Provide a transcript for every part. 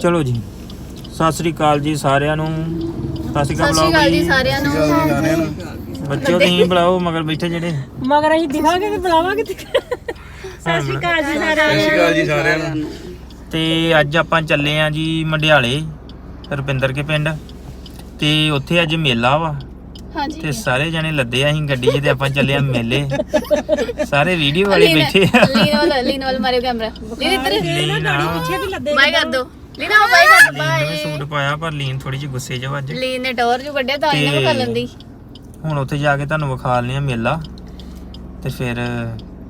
ਚਲੋ ਜੀ। ਸਤਿ ਸ੍ਰੀ ਅਕਾਲ ਜੀ ਸਾਰਿਆਂ ਨੂੰ। ਸਤਿ ਸ੍ਰੀ ਸਤਿ ਅਕਾਲ ਸ਼੍ਰੀ ਬੁਲਾਓ ਅਕਾਲ ਜੀ ਸਾਰਿਆਂ ਨੂੰ। ਬੱਚਿਓ ਤੁਸੀਂ ਬੁਲਾਓ ਮਗਰ ਬੈਠੇ ਜਿਹੜੇ। ਮਗਰ ਅਸੀਂ ਦਿਖਾਂਗੇ ਕਿ ਬੁਲਾਵਾਂਗੇ ਤੇ। ਸਤਿ ਸ਼੍ਰੀ ਅਕਾਲ ਜੀ ਸਾਰਿਆਂ ਨੂੰ ਅਕਾਲ ਜੀ ਸਾਰਿਆਂ ਨੂੰ। ਤੇ ਅੱਜ ਆਪਾਂ ਚੱਲੇ ਆਂ ਜੀ ਮੰਡਿਆਲੇ ਰੁਪਿੰਦਰ ਕੇ ਪਿੰਡ। ਤੇ ਉੱਥੇ ਅੱਜ ਮੇਲਾ ਵਾ। ਹਾਂਜੀ। ਤੇ ਸਾਰੇ ਜਣੇ ਲੱਦੇ ਆ ਅਸੀਂ ਗੱਡੀ 'ਚ ਤੇ ਆਪਾਂ ਚੱਲੇ ਆਂ ਮੇਲੇ। ਸਾਰੇ ਵੀਡੀਓ ਵਾਲੇ ਬੈਠੇ ਆ। ਲੀਨ ਵਾਲ ਲੀਨ ਵਾਲ ਮਾਰਿਓ ਕੈਮਰਾ। ਲੀਨ ਇੱਧਰ। ਲੀਨ ਆ। ਪਿੱਛੇ ਵੀ ਲੱਦੇ ਬਾਈ ਕਰ ਦੋ। ਲੀਨ ਆ ਬਾਈ ਕਰ ਲੀਨ ਬਾਈ ਨੇ ਸੂਟ ਪਾਇਆ ਪਰ ਲੀਨ ਥੋੜੀ ਜਿਹੀ ਗੁੱਸੇ 'ਚ ਵਾ ਅੱਜ। ਲੀਨ ਨੇ ਟੌਰ ਜੋ ਕੱਢਿਆ ਤਾਂ ਇਹਨਾਂ ਨੂੰ ਕਰ ਲੈਂਦੀ। ਹੁਣ ਉੱਥੇ ਜਾ ਕੇ ਤੁਹਾਨੂੰ ਵਿਖਾ ਲਿਆ ਮੇਲਾ। ਤੇ ਫਿਰ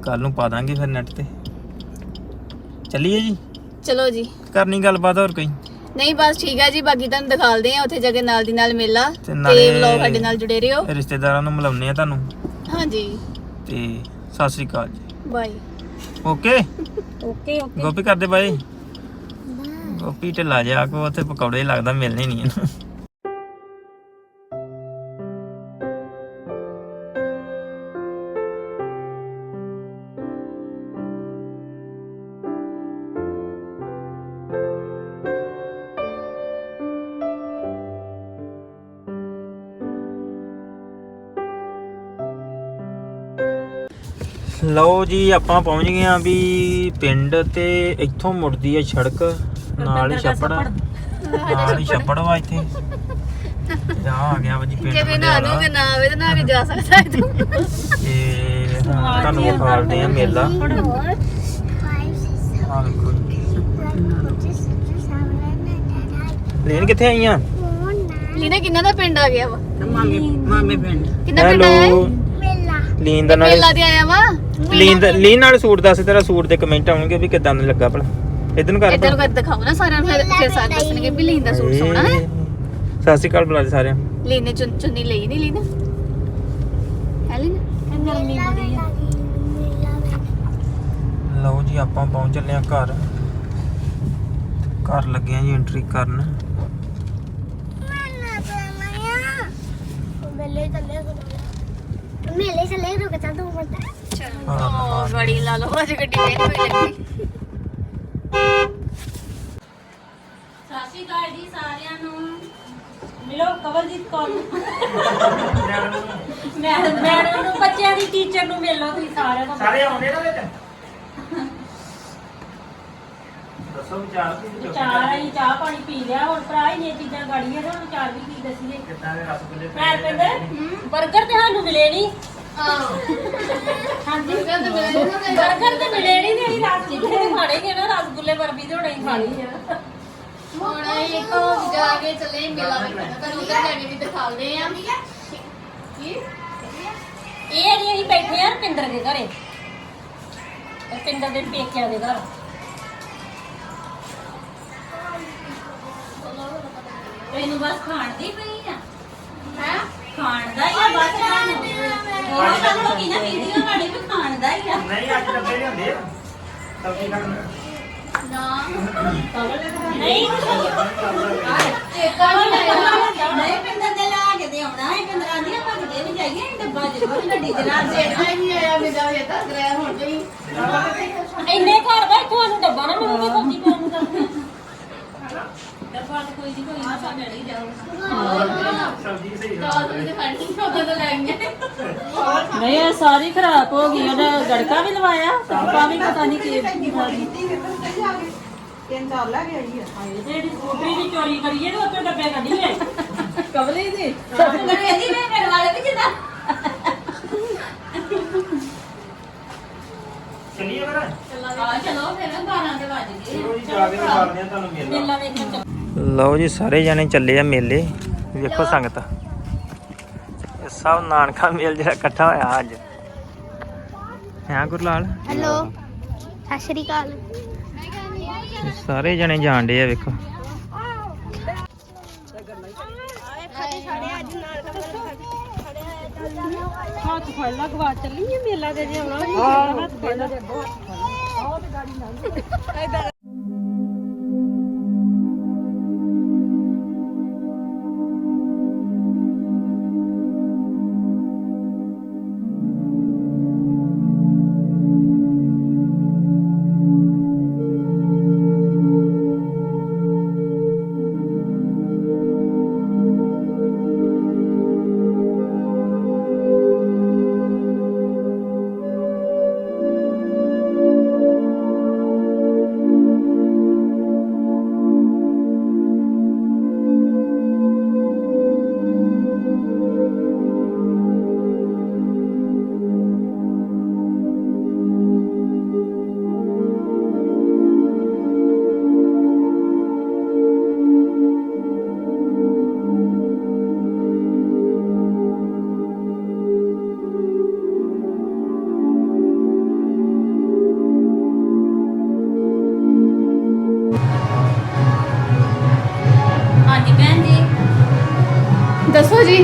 ਕੱਲ ਨੂੰ ਪਾ ਦਾਂਗੇ ਫਿਰ ਨੈਟ ਤੇ। ਚੱਲੀਏ ਜੀ? ਚਲੋ ਜੀ। ਕਰਨੀ ਗੱਲਬਾਤ ਹੋਰ ਕੋਈ? ਨਹੀਂ ਬਸ ਠੀਕ ਹੈ ਜੀ। ਬਾਕੀ ਤੁਹਾਨੂੰ ਦਿਖਾਲਦੇ ਆ ਉੱਥੇ ਜਾ ਕੇ ਨਾਲ ਦੀ ਨਾਲ ਮੇਲਾ ਤੇ ਤੇ ਨਾਲੇ- ਵਲੌਗ ਸਾਡੇ ਨਾਲ ਜੁੜੇ ਰਹੋ। ਰਿਸ਼ਤੇਦਾਰਾਂ ਨੂੰ ਮਿਲਾਉਂਦੇ ਆ ਤੁਹਾਨੂੰ। ਹਾਂਜੀ। ਤੇ ਸਤਿ ਸ੍ਰੀ ਅਕਾਲ ਜੀ। ਬਾਈ ਓਕੇ। Okay okay. ਗੋਪੀ ਕਰਦੇ ਬਾਏ। ਗੋਪੀ ਢਿੱਲਾ ਜਾ ਕੋ ਉੱਥੇ ਪਕੌੜੇ ਲੱਗਦਾ, ਮਿਲਣੇ ਨਹੀਂ ਇਹਨੂੰ ਲਓ ਜੀ, ਆਪਾਂ ਪਹੁੰਚ ਗਏ ਆ ਵੀ ਪਿੰਡ ਤੇ ਇੱਥੋਂ ਮੁੜਦੀ ਹੈ ਸੜਕ। ਨਾਲ ਹੀ ਛੱਪੜ ਨਾਲ ਹੀ ਛੱਪੜ ਵਾ ਇੱਥੇ। ਆ ਆ ਗਿਆ ਵਾ ਜੀ ਪਿੰਡ ਜੇ ਵੀ ਨਾ। ਨੂਗੇ ਨਾ ਆਵੇ ਤਾਂ ਨਾ ਕੇ ਜਾ ਸਕਦਾ ਹੈ ਤੂੰ ਤੇ ਹੁਣ ਤੁਹਾਨੂੰ ਵਿਖਾਲਦੇ ਆ ਮੇਲਾ। ਜੀ। ਲੈਣ ਕਿੱਥੇ ਆਈਆਂ? ਲੀਨਾ ਕਿੰਨਾ ਦਾ ਪਿੰਡ ਆ ਗਿਆ ਵਾ? ਮਾਮੇ ਮਾਮੇ ਪਿੰਡ। ਕਿੰਨਾ ਪਿੰਡ ਆਇਆ ਹੈਲੋ ਲੀਨ ਦਾ ਨਾਲ ਮੇਲਾ ਤੇ ਆਇਆ ਵਾ? ਲੀਨ ਦਾ ਲੀਨ ਨਾਲ ਸੂਟ ਦੱਸ ਤੇਰਾ ਸੂਟ ਦੇ ਕਮੈਂਟ ਆਉਣਗੇ ਵੀ ਕਿਦਾਂ ਦਾ ਲੱਗਾ ਭਲਾ। ਇਧਰ ਨੂੰ ਕਰ ਇੱਧਰ ਨੂੰ ਕਰ ਦਿਖਾਓ ਨਾ ਸਾਰਿਆਂ ਨੂੰ ਫਿਰ ਫਿਰ ਸਾਰੇ ਦੱਸਣਗੇ ਵੀ ਲੀਨ ਦਾ ਸੂਟ ਸੋਹਣਾ ਹੈ। ਸਤਿ ਸ਼੍ਰੀ ਅਕਾਲ ਬੁਲਾ ਦੇ ਸਾਰਿਆਂ ਨੂੰ। ਲੀਨ ਨੇ ਚੁੰਨ ਚੁੰਨੀ ਲਈ ਨਹੀਂ ਲੀਨਾ? ਹੈ ਲੀਨਾ ਗਰਮੀ ਬੜੀ ਆ। ਲਓ ਜੀ ਆਪਾਂ ਪਹੁੰਚ ਚੱਲੇ ਆ ਘਰ। ਘਰ ਲੱਗੇ ਆ ਜੀ ਐਂਟਰੀ ਕਰਨ। ਮੇਲੇ ਚੱਲੇ ਰੁਕ ਜਾ ਤੂੰ ਬੰਦਾ ਓ ਗੜੀ ਲਾ ਲਓ ਅੱਜ ਗੱਡੀ ਵੇਖ ਹੋਈ ਲੱਗੀ ਮਿਲੋ ਕਵਲਜੀਤ ਕੌਰ ਨੂੰ। ਮੈਡਮ ਨੂੰ ਬੱਚਿਆਂ ਦੀ ਟੀਚਰ ਨੂੰ ਮਿਲ ਲਓ ਤੁਸੀਂ ਸਾਰਿਆਂ ਨੂੰ। ਸਾਰੇ ਆਉਂਦੇ ਨਾ ਵਿੱਚ? ਦੱਸੋ ਵਿਚਾਰ ਕੀ ਚਾਰ ਅਸੀਂ ਚਾਹ ਪਾਣੀ ਪੀ ਲਿਆ ਹੁਣ ਭਰਾ ਇੰਨੀਆਂ ਚੀਜ਼ਾਂ ਗਾੜੀਆਂ ਨੇ ਹੁਣ ਚਾਰ ਵੀ ਕੀ ਦਸੀਏ। ਕਿੱਦਾਂ ਦੇ ਰਸਗੁੱਲੇ ਮੈਂ ਪਿੰਦਰ 버ਗਰ ਤੇ ਸਾਨੂੰ ਮਿਲੇ ਨਹੀਂ ਹਾਂਜੀ 버ਗਰ ਤੇ ਮਿਲੇ ਨਹੀਂ ਤੇ ਅਸੀਂ ਰਸਗੁੱਲੇ ਖਾਣੇ ਨੇ ਨਾ ਰਸਗੁੱਲੇ ਬਰਫੀ ਤੇ ਹੁਣ ਅਸੀਂ ਖਾਣੀ ਆ। ਹੁਣ ਇਹ ਤੋਂ ਜਾ ਕੇ ਚੱਲੇ ਮੇਲਾ ਵੇਖਣ। ਤੁਹਾਨੂੰ ਉਧਰ ਜਾ ਕੇ ਵੀ ਦਿਖਾਉਂਦੇ ਆ ਕੀ? ਇਹ ਜਿਹੜੀ ਅਸੀਂ ਬੈਠੇ ਆ ਰਪਿੰਦਰ ਦੇ ਘਰੇ। ਰਪਿੰਦਰ ਦੇ ਪੇਕਿਆਂ ਦੇ ਘਰ। ਤੈਨੂੰ ਬਸ ਖਾਣ ਦੀ ਪਈ ਆ। ਹੈ? ਖਾਣ ਦਾ ਹੀ ਆ ਬਸ ਤੁਹਾਨੂੰ ਉਹ ਤਾਂ ਲੋਕੀ ਨਾ ਵੀਡੀਓ ਵਾਲੀ ਵੀ ਖਾਣ ਦਾ ਹੀ ਆ। ਨਹੀਂ ਅੱਜ ਡੱਬੇ ਲਿਆਂਦੇ ਆ। ਸਬਜ਼ੀ ਖਾਣ? ਨਾ। ਨਹੀਂ। ਚੇਤਾ ਨਹੀਂ ਆਇਆ। ਨਹੀਂ ਪਿੰਦਰ ਦੇ ਲਾ ਕੇ ਦੇ ਆਉਣਾ ਹੈ ਪਿੰਦਰਾਂ ਦੀ ਆਪਾਂ ਕਿਤੇ ਵੀ ਜਾਈਏ ਡੱਬਾ ਜ਼ਰੂਰ ਗੱਡੀ ਦੇ ਚੇਤਾ ਹੀ ਨਹੀਂ ਆਇਆ ਮੇਰਾ ਇਹ ਤਾਂ ਕਰਿਆ ਹੁਣ ਤੇ ਹੀ ਇੰਨੇ ਘਰ ਦਾ ਤੁਹਾਨੂੰ ਡੱਬਾ ਨਾ ਮਿਲੂਗਾ ਸਬਜ਼ੀ ਪਾਉਣ ਨੂੰ ਕਰਦੇ ਡੱਬਾ ਤਾਂ ਕੋਈ ਨਹੀਂ ਕੋਈ ਨਾ ਸਾ ਮਿਲ ਹੀ ਜਾਊਗਾ ਸਬਜ਼ੀ ਸਹੀ ਦਾਲ ਵੀ ਤੇ ਖਾਣੀ ਉਹਦੇ ਤੋਂ ਲੈ ਗਏ ਨਹੀਂ ਇਹ ਸਾਰੀ ਖਰਾਬ ਹੋ ਗਈ ਉਹਨੇ ਗੜਕਾ ਵੀ ਲਵਾਇਆ ਤਾਂ ਵੀ ਪਤਾ ਨਹੀਂ ਕੀ ਤਿੰਨ ਚਾਰ ਲੈ ਕੇ ਆਈ ਆ ਹਾਏ ਤੇ ਇਹਦੀ ਸਕੂਟਰੀ ਦੀ ਚੋਰੀ ਕਰੀਏ ਤੇ ਉੱਤੇ ਡੱਬੇ ਕੱਢੀਏ ਕਵਲੇ ਦੀ ਸਕੂਟਰੀ ਇਹਦੀ ਮੈਂ ਮੇਰੇ ਵਾਲੇ ਵੀ ਜਿੱਦਾਂ ਚੱਲੀਏ ਫਿਰ ਆ ਚਲੋ ਫਿਰ 12 ਦੇ ਵੱਜ ਗਏ ਚਲੋ ਜੀ ਜਾ ਕੇ ਦਿਖਾਉਂਦੇ ਆ ਤੁਹਾਨੂੰ ਮੇਲਾ ਮੇਲਾ ਵੇਖਣ। ਚੱਲ ਲਓ ਜੀ ਸਾਰੇ ਜਣੇ ਚੱਲੇ ਆ ਮੇਲੇ। ਵੇਖੋ ਸੰਗਤ। ਇਹ ਸਭ ਨਾਨਕਾ ਮੇਲ ਜਿਹੜਾ ਇਕੱਠਾ ਹੋਇਆ ਅੱਜ। ਹਾਂ ਗੁਰਲਾਲ? ਹੈਲੋ ਸਤਿ ਸ਼੍ਰੀ ਅਕਾਲ। ਸਾਰੇ ਜਣੇ ਜਾਣਦੇ ਆ ਵੇਖੋ। ਹੱਥ ਫੜ ਲਾ ਗਵਾ ਚੱਲੀ ਇਹ ਮੇਲਾ ਦੇ ਜੇ ਆਉਣਾ ਹੱਥ ਫੜ ਲਾ। ਜੀ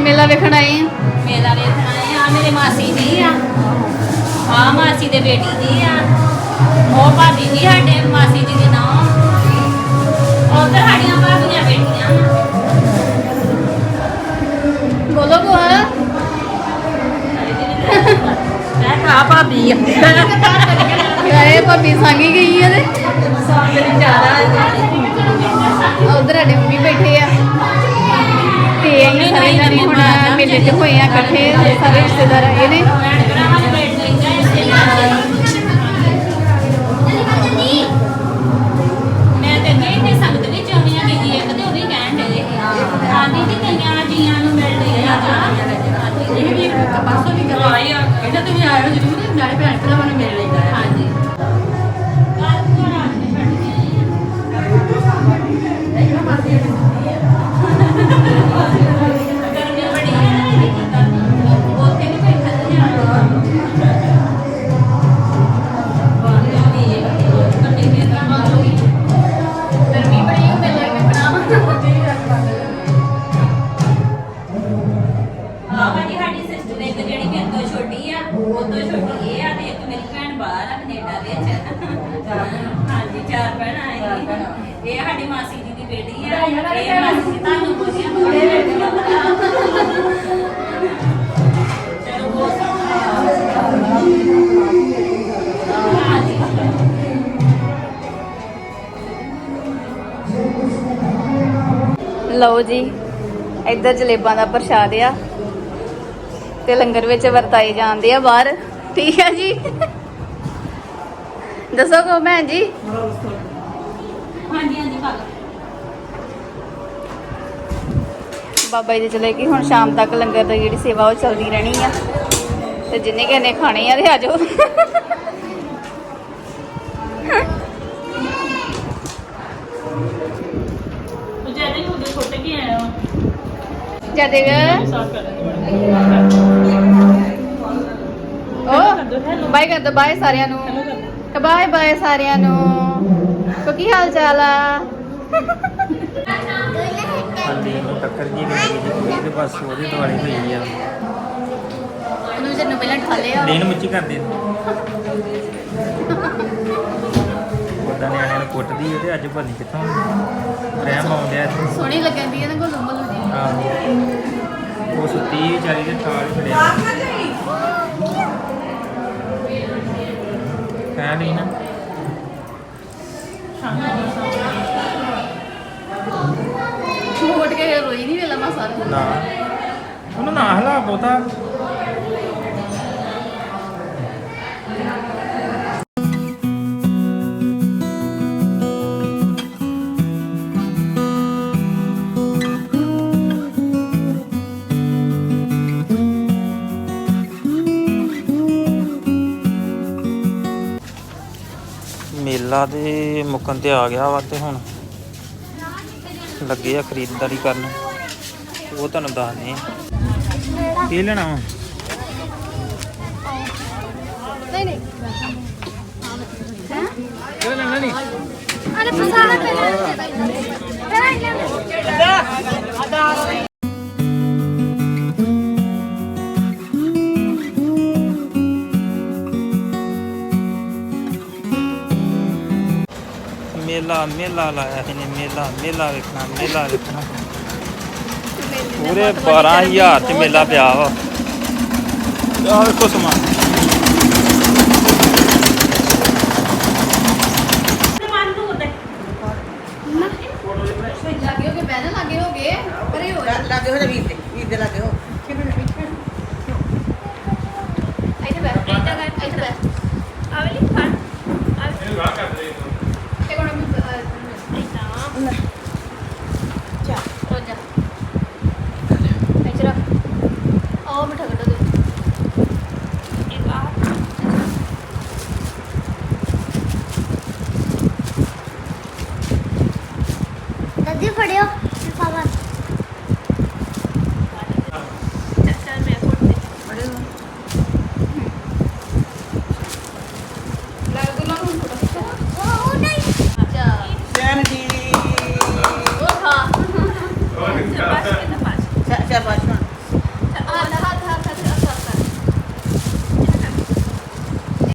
ਮੇਲਾ ਵੇਖਣ ਆਏ ਆ? ਮੇਲਾ ਵੇਖਣ ਆਏ ਆ ਮੇਰੇ ਮਾਸੀ ਜੀ ਆ। ਆ ਮਾਸੀ ਦੇ ਬੇਟੀ ਜੀ ਆ। ਉਹ ਭਾਬੀ ਜੀ ਸਾਡੇ ਮਾਸੀ ਜੀ ਦੇ ਨਾਂ। ਉਧਰ ਸਾਡੀਆਂ ਭਾਬੀਆਂ ਬੇਟੀਆਂ ਬੋਲੋ ਕੋਲ ਮੈਂ ਕਹਾ ਭਾਬੀ ਆ। ਗਏ ਭਾਬੀ ਸੰਗੀ ਗਈ ਆ ਤੇ। ਮੇਰੀ ਜ਼ਿਆਦਾ ਉਧਰ ਸਾਡੇ ਮੰਮੀ ਬੈਠੇ ਆ। ਤੇ ਅਸੀਂ ਸਾਰੇ ਜਣੇ ਹੁਣ ਮੇਲੇ ਤੇ ਹੋਏ ਆ ਬਾਹਰ ਆ ਕੈਨੇਡਾ ਵਿੱਚ। ਹਾਂਜੀ ਚਾਰ ਭੈਣਾਂ ਆ ਇਹ। ਇਹ ਸਾਡੀ ਮਾਸੀ ਜੀ ਦੀ ਬੇਟੀ ਆ। ਇਹ ਮਾਸੀ ਜੀ ਤੁਹਾਨੂੰ ਬੋਲੀਆਂ ਬੋਲੇ ਬੇਟੀਆਂ ਚਲੋ ਬਹੁਤ ਹਾਂਜੀ। ਲਓ ਜੀ ਇੱਧਰ ਜਲੇਬਾਂ ਦਾ ਪ੍ਰਸ਼ਾਦ ਆ। ਤੇ ਲੰਗਰ ਵਿੱਚ ਵਰਤਾਏ ਜਾਂਦੇ ਆ ਬਾਹਰ। ਠੀਕ ਹੈ ਜੀ। ਦੱਸੋ ਕੋ ਭੈਣ ਜੀ? ਹਾਂਜੀ ਹਾਂਜੀ ਭਾਗ। ਬਾਬਾ ਜੀ ਦੇ ਚਲੇ ਕਿ ਹੁਣ ਸ਼ਾਮ ਤੱਕ ਲੰਗਰ ਦੀ ਜਿਹੜੀ ਸੇਵਾ ਉਹ ਚੱਲਦੀ ਰਹਿਣੀ ਆ। ਤੇ ਜਿੰਨੇ ਨੇ ਖਾਣੇ ਆ ਤੇ ਆ ਜਾਓ। ਜਿਹੜੇ ਉਹਦੇ ਛੋਟੇ ਕੀ ਆਇਆ ਜਦੇਗ ਓ ਬਾਏ ਕਰ ਦੋ ਬਾਏ ਸਾਰਿਆਂ ਨੂੰ। ਬਾਏ ਬਾਏ ਸਾਰਿਆਂ ਨੂੰ। ਕੋ ਕੀ ਹਾਲ ਚਾਲ ਆ? ਹਾਂਜੀ ਨੂੰ ਟੱਕਰ ਜੀ ਗਈ ਜੀ ਕੋਈ ਤੇ ਬਸ ਉਹਦੇ ਦੁਆਲੇ ਹੋਈ ਆ। ਉਹਨੂੰ ਜਨੂੰ ਪਹਿਲਾਂ ਠਾਲਿਆ ਦੇਣ ਮੁੱਚੀ ਕਰਦੇ ਉਦਾਂ ਨਿਆਣਿਆਂ ਨੂੰ ਕੁੱਟਦੀ ਹੈ ਤੇ ਅੱਜ ਭੰਨੀ ਕਿੱਥੋਂ ਰਹਿਮ ਆਉਂਦਿਆ ਸੋਹਣੀ ਲੱਗਦੀ ਹੈ ਨਾ ਗੋਲੂ ਮਲੂ ਜੀ। ਆਹੋ। ਉਹ ਸੁੱਤੀ ਵਿਚਾਰੀ ਦੇ ਥਾਲ ਫੜਿਆ ਕਹਿ ਨਹੀਂ ਨਾ। ਮੋੜ ਕੇ ਰੋਈ ਨਹੀਂ ਵੇਲਾ ਮਾ ਸਾਰਾ ਨਾ। ਉਹਨੂੰ ਨਾ ਹਲਾ ਬਹੁਤਾ। ਮੇਲਾ ਦੇ ਮੁੱਕਣ ਤੇ ਆ ਗਿਆ ਵਾ ਤੇ ਹੁਣ ਲੱਗੇ ਆ ਖਰੀਦਦਾਰੀ ਕਰਨ। ਉਹ ਤੁਹਾਨੂੰ ਦੱਸਦੇ ਆ। ਕੀ ਲੈਣਾ ਵਾ? ਨਹੀਂ ਨਹੀਂ। ਕਿਹੜਾ ਲੈਣਾ ਨਹੀਂ? ਅਰੇ ਫਸਾਣਾ ਪਹਿਲਾਂ। ਪਹਿਲਾਂ ਮੇਲਾ ਮੇਲਾ ਲਾਇਆ ਇਹਨੇ ਮੇਲਾ ਮੇਲਾ ਵੇਖਣਾ ਮੇਲਾ ਵੇਖਣਾ। ਪੂਰੇ 12000 ਚ ਮੇਲਾ ਪਿਆ ਵਾ। ਆਹ ਵੇਖੋ ਸਮਾਨ।